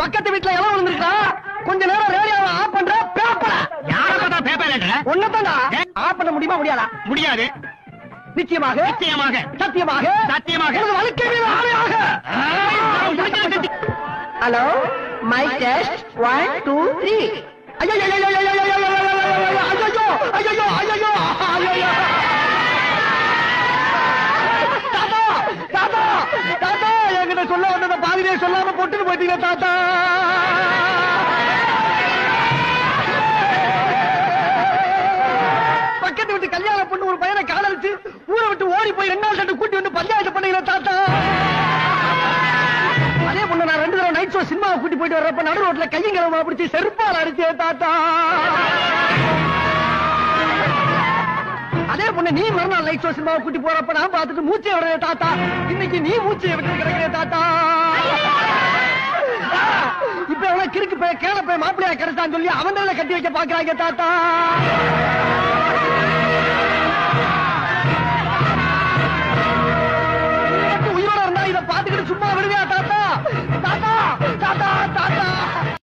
பக்கத்து வீட்டுல இளவு விழுந்திருக்கா கொஞ்ச நேரம் ரேடியோவை ஆஃப் பண்ற பேப்பர? யார பார்த்தா பேப்பர் ஒன்னதான்டா ஆஃப் பண்ண முடியுமா முடியாதா? முடியாது. நிச்சயமாக. நிச்சயமாக. சத்தியமாக. சத்தியமாக. ஆணையாக. Hello my test one two three ஐயோ ஐயோ ஐயோ தாத்தா தாத்தா தாத்தா என்கிட்ட சொல்ல வந்தத சொல்லாம போட்டுட்டு போயிட்டீங்க தாத்தா. பக்கத்து விட்டு கல்யாணம் பண்ணு ஒரு பையனை காதலிச்சு ஊரை விட்டு ஓடி போய் ரெண்டு நாள் கூட்டி வந்து பஞ்சாயத்து பண்ணீங்களா தாத்தா. அதே பொண்ணு நான் ரெண்டு தடவை நைட் ஷோ சினிமாவை கூட்டி போயிட்டு வர்றப்ப நடு ரோட்ல கையும் கிளம்ப பிடிச்சி செருப்பால் அடிச்சே தாத்தா. பொண்ணு நீ மறுநாள் நைட் ஷோ சினிமாவை கூட்டி போறப்ப நான் பார்த்துட்டு மூச்சை விடுற தாத்தா. இன்னைக்கு நீ மூச்சை விட்டு கிடக்கிறே தாத்தா. இப்ப எவ்வளவு கிறுக்கு போய் கேள போய் மாப்பிள்ளையா கிடைச்சான்னு சொல்லி அவன் கட்டி வைக்க பாக்குறாங்க தாத்தா.